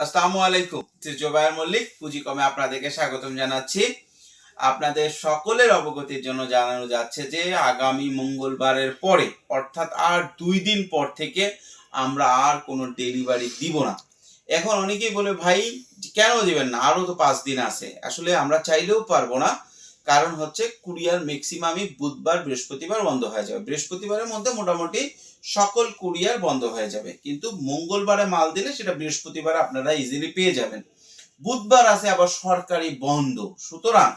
আসসালামু আলাইকুম জোবায়ের মল্লিক, পুঁজি কমে আপনাদেরকে স্বাগতম জানাচ্ছি। আপনাদের সকলের অবগতির জন্য জানানো যাচ্ছে যে, আগামী মঙ্গলবারের পরে, অর্থাৎ আর দুই দিন পর থেকে আমরা আর কোনো ডেলিভারি দিব না। এখন অনেকেই বলে, ভাই, কেন দিবেন না? আরও তো পাঁচ দিন আছে। আসলে আমরা চাইলেও পারব না। কারণ হচ্ছে, কুরিয়ার ম্যাক্সিমামই বুধবার, বৃহস্পতিবার বন্ধ হয়ে যাবে। বৃহস্পতিবারের মধ্যে মোটামুটি সকল কুরিয়ার বন্ধ হয়ে যাবে। কিন্তু মঙ্গলবারে মাল দিলে সেটা বৃহস্পতিবার আপনারা ইজিলি পেয়ে যাবেন। বুধবার আছে আবার সরকারি বন্ধ। সুতরাং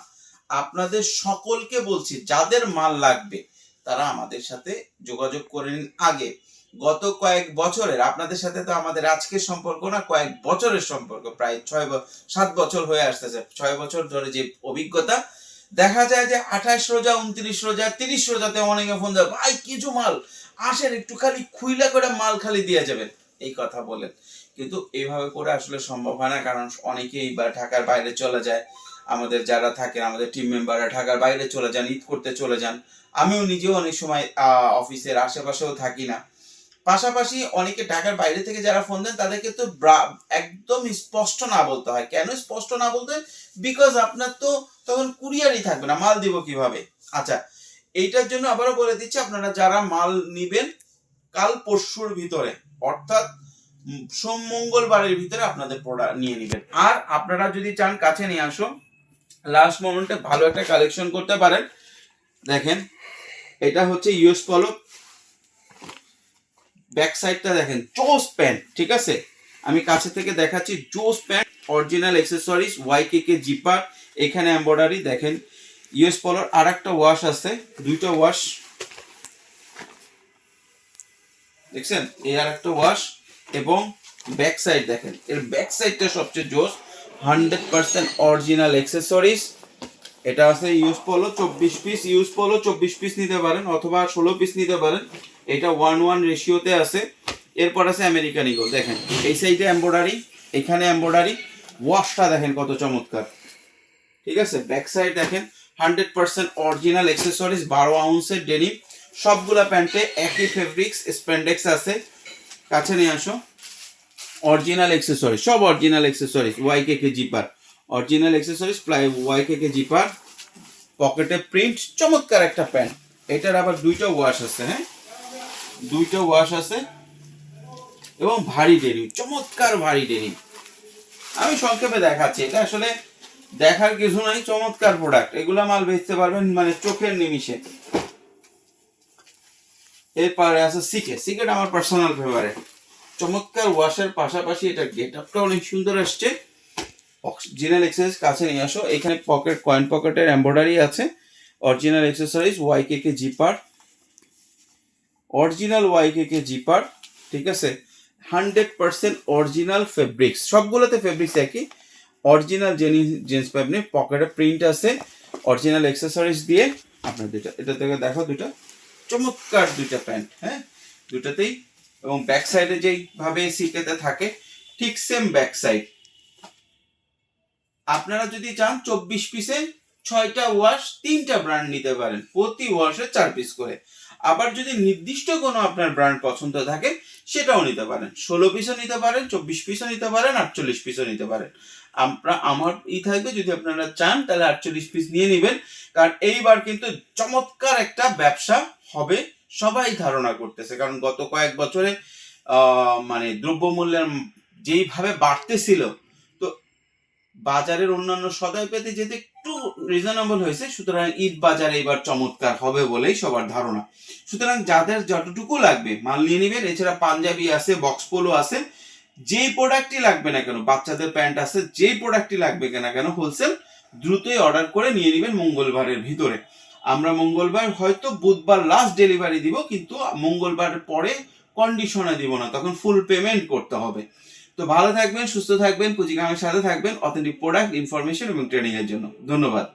আপনাদের সকলকে বলছি, যাদের মাল লাগবে, তারা আমাদের সাথে যোগাযোগ করে নিন আগে। গত কয়েক বছরের, আপনাদের সাথে তো আমাদের আজকের সম্পর্ক না, কয়েক বছরের সম্পর্ক, প্রায় ছয় সাত বছর হয়ে আসতেছে। ছয় বছর ধরে যে অভিজ্ঞতা দেখা যায় যে আঠাশ রোজা, উনত্রিশ রোজা, তিরিশ রোজাতে অনেকে ফোন দেয়, ভাই কিছু মাল? আসেন, একটু খালি খুইলা করে মাল খালি দিয়ে যাবেন। এই কথা বলেন। কিন্তু এইভাবে করে আসলে সম্ভব হয় না, কারণ অনেকেই বা ঢাকার বাইরে চলে যায়। আমাদের যারা থাকেন, আমাদের টিম মেম্বাররা ঢাকার বাইরে চলে যান, ঈদ করতে চলে যান। আমিও নিজেও অনেক সময় অফিসের আশেপাশেও থাকি না। পাশাপাশি অনেকে ঢাকার বাইরে থেকে যারা ফোন দেন, তাদেরকে তো একদম স্পষ্ট না বলতে হয়। কেন স্পষ্ট না বলতে হয়? বিকজ আপনার তো তখন কুরিয়ারই থাকবে না। মাল দিব কীভাবে? আচ্ছা এইটার জন্য আবারও বলে দিচ্ছি, আপনারা যারা মাল নিবেন কাল পরশুর ভিতরে, অর্থাৎ সোম মঙ্গলবারের ভিতরে আপনাদের প্রোডাক্ট নিয়ে নেবেন। আর আপনারা যদি চান কাছে নিয়ে আসো লাস্ট মোমেন্টে ভালো একটা কালেকশন করতে পারেন। দেখেন, এটা হচ্ছে ইউএস পলো ব্যাক সাইডটা দেখেন, জোস প্যান্ট, ঠিক আছে? আমি কাছে থেকে দেখাচ্ছি জোস pant, original accessories Y K K zipper এখানে এমব্রয়ডারি দেখেন ইউএস পলোর আর একটা ওয়াশ আছে, দুইটা ওয়াশ দেখছেন? এই আর একটা ওয়াশ এবং ব্যাক সাইড দেখেন, এর ব্যাক সাইডটা সবচেয়ে জোস হান্ড্রেড পার্সেন্ট অরিজিনাল অ্যাক্সেসরিজ এটা আছে ইউজ পোলো চব্বিশ পিস ইউজ পোলো চব্বিশ পিস নিতে পারেন, অথবা ষোলো পিস নিতে পারেন। এটা ওয়ান ওয়ান রেশিওতে আছে। এরপর আছে আমেরিকান ইগো দেখেন। এই সাইডে এম্ব্রয়ডারি এখানে এম্ব্রয়ডারি ওয়াশটা দেখেন কত চমৎকার। ঠিক আছে? ব্যাক সাইড দেখেন হান্ড্রেড পার্সেন্ট অরিজিনাল অ্যাক্সেসরিজ বারো আউন্সের ডেনিম সবগুলা প্যান্টে একই ফেব্রিক্স স্প্যান্ডেক্স আছে। কাছে নিয়ে আসো। অরিজিনাল অ্যাক্সেসরিজ সব original accessories Y K K zipper original accessories ply Y K K zipper পকেটে প্রিন্ট চমৎকার একটা প্যান্ট। এটার আবার দুইটা ওয়াশ আছে হ্যাঁ? দুইটা ওয়াশ আছে এবং ভারী ডেনিম চমৎকার ভারী ডেনিম আমি সংক্ষেপে দেখাচ্ছি, এটা আসলে দেখার কিছু নাই, চমৎকার প্রোডাক্ট এগুলা মাল বেচতে পারবেন মানে চোখের নিমিষে। এরপরে আছে সিকে। সিকেট আমার পার্সোনাল ফেভারিট চমৎকার ওয়াশের পাশাপাশি এটা গেট আপটা অনেক সুন্দর আসছে। অরিজিনাল এক্সারসাইজ কাছে নিয়ে আসো। এখানে পকেট কয়েন পকেটের এমব্রয়ডারি আছে। Original exercise Y K K zipper original Y K zipper ঠিক আছে? হান্ড্রেড পার্সেন্ট অরিজিনাল ফেব্রিক্স সবগুলোতে ফেব্রিক্স একই। অরিজিনাল জেনি জিন্স পাবেন পকেটে প্রিন্ট আছে, অরিজিনাল এক্সেসরিজ দিয়ে। আপনার দুইটা, এটা থেকে দেখো দুইটা। চমৎকার দুইটা প্যান্ট হ্যাঁ? দুটাতেই এবং ব্যাক সাইডে যেইভাবে সিটেতে থাকে, ঠিক সেম ব্যাক সাইড আপনারা যদি চান, চব্বিশ পিসে ছয়টা ওয়াশ তিনটা ব্র্যান্ড নিতে পারেন। প্রতি ওয়াশে চার পিস করে। আবার যদি নির্দিষ্ট কোনো আপনার ব্র্যান্ড পছন্দ থাকে, সেটাও নিতে পারেন। ষোলো পিসও নিতে পারেন, চব্বিশ পিসও নিতে পারেন, আটচল্লিশ পিসও নিতে পারেন। আমরা, আমার ই থাকবে, যদি আপনারা চান, তাহলে আটচল্লিশ পিস নিয়ে নেবেন। কারণ এইবার কিন্তু চমৎকার একটা ব্যবসা হবে, সবাই ধারণা করতেছে। কারণ গত কয়েক বছরে মানে দ্রব্যমূল্যের যেইভাবে বাড়তেছিল, তো বাজারের অন্যান্য সদাই পেতে যেতে রিজনেবল হয়েছে, সুতরাং ঈদ বাজার এবার চমৎকার হবে বলেই সবার ধারণা। সুতরাং যাদের যতটুকু লাগবে, মাল নিয়ে নেবেন, এছাড়া পাঞ্জাবি আছে বক্স পোলো আছে, যেই প্রোডাক্টই লাগবে না কেন, বাচ্চাদের প্যান্ট আছে, যেই প্রোডাক্টই লাগবে কেনা কেন হোলসেল দ্রুতই অর্ডার করে নিয়ে নেবেন মঙ্গলবারের ভিতরে। আমরা মঙ্গলবার হয়তো বুধবার লাস্ট ডেলিভারি দিব, কিন্তু মঙ্গলবার পরে কন্ডিশনে দিব না, তখন ফুল পেমেন্ট করতে হবে। তো ভালো থাকবেন, সুস্থ থাকবেন পুঁজিগামের সাথে থাকবেন অথেন্টিক প্রোডাক্ট ইনফরমেশন এবং ট্রেনিং এর জন্য। ধন্যবাদ।